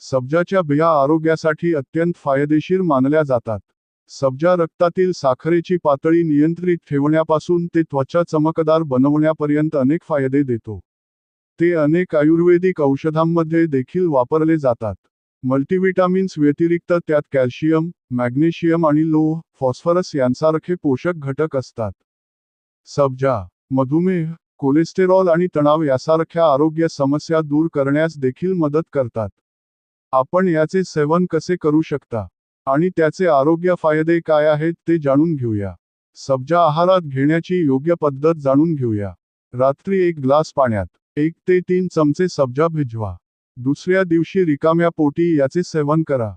सब्जाच्या बिया आरोग्यासाठी अत्यंत फायदेशीर मानल्या जातात. सब्जा रक्तातील साखरेची पातळी नियंत्रित ठेवण्यापासून ते त्वचा चमकदार बनवण्यापर्यंत अनेक फायदे देतो. ते अनेक आयुर्वेदिक औषधांमध्ये देखील वापरले जातात. मल्टीव्हिटॅमिन्स व्यतिरिक्त त्यात कॅल्शियम मॅग्नेशियम आणि लोह फॉस्फरस यांसारखे पोषक घटक असतात. सब्जा मधुमेह कोलेस्टेरॉल आणि तणाव यासारख्या आरोग्य समस्या दूर करण्यास देखील मदत करतात. आपण याचे सेवन कसे करू शकता? आणि त्याचे आरोग्य फायदे काय आहेत ते जाणून घेऊया. सब्जा आहारात घेण्याची योग्य पद्धत जाणून घेऊया. रात्री एक ग्लास पाण्यात एक ते तीन चमचे सब्जा भिजवा. दुसऱ्या दिवशी रिकाम्या पोटी याचे सेवन करा.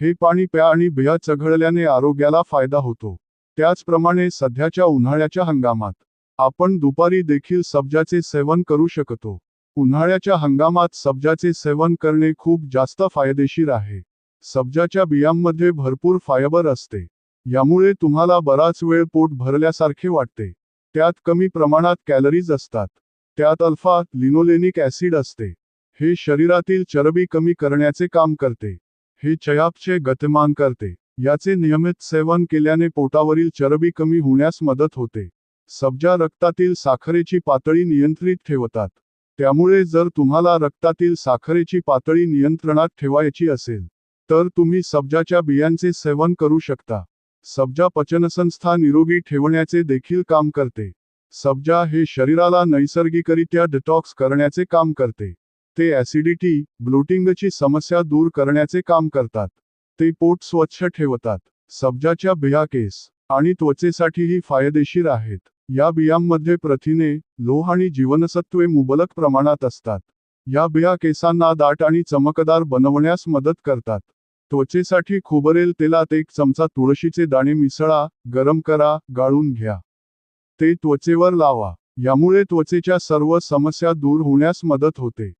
हे पाणी प्या आणि बिया चघळल्याने आरोग्याला फायदा होतो. त्याचप्रमाणे सध्याच्या उन्हाळ्याच्या हंगामात आपण दुपारी देखील सब्जाचे सेवन करू शकतो. उन्हाळ्याच्या हंगामात सब्जाचे सेवन करणे खूप जास्त फायदेशीर आहे. सब्जाच्या बियांमध्ये भरपूर फायबर असते. यामुळे तुम्हाला बराच वेळ पोट भरल्यासारखे वाटते. त्यात कमी प्रमाणात कॅलरीज असतात. त्यात अल्फा लिनोलेनिक ॲसिड असते. हे शरीरातील चरबी कमी करण्याचे काम करते. हे चयापचे गतिमान करते. याचे नियमित सेवन केल्याने पोटावरील चरबी कमी होण्यास मदत होते. सब्जा रक्तातील साखरेची पातळी नियंत्रित ठेवतात. त्यामुळे जर तुम्हाला रक्तातील साखरेची पातळी नियंत्रणात ठेवायची असेल तर तुम्ही सब्जाच्या बियांचे सेवन करू शकता. सब्जा पचनसंस्था निरोगी ठेवण्याचे देखील काम करते. सब्जा हे शरीराला नैसर्गिकरित्या डिटॉक्स करण्याचे काम करते. ते ॲसिडिटी ब्लोटिंगची समस्या दूर करण्याचे काम करतात. ते पोट स्वच्छ ठेवतात. सब्जाच्या बिया केस आणि त्वचेसाठीही फायदेशीर आहेत. या बियांमध्ये प्रथिने लोह आणि जीवनसत्वे मुबलक प्रमाणात असतात. या बिया केसांना दाट आणि चमकदार बनवण्यास मदत करतात. त्वचेसाठी खोबरेल तेलात एक चमचा तुळशीचे दाणे मिसळा गरम करा गाळून घ्या. ते त्वचेवर लावा. यामुळे त्वचेच्या सर्व समस्या दूर होण्यास मदत होते.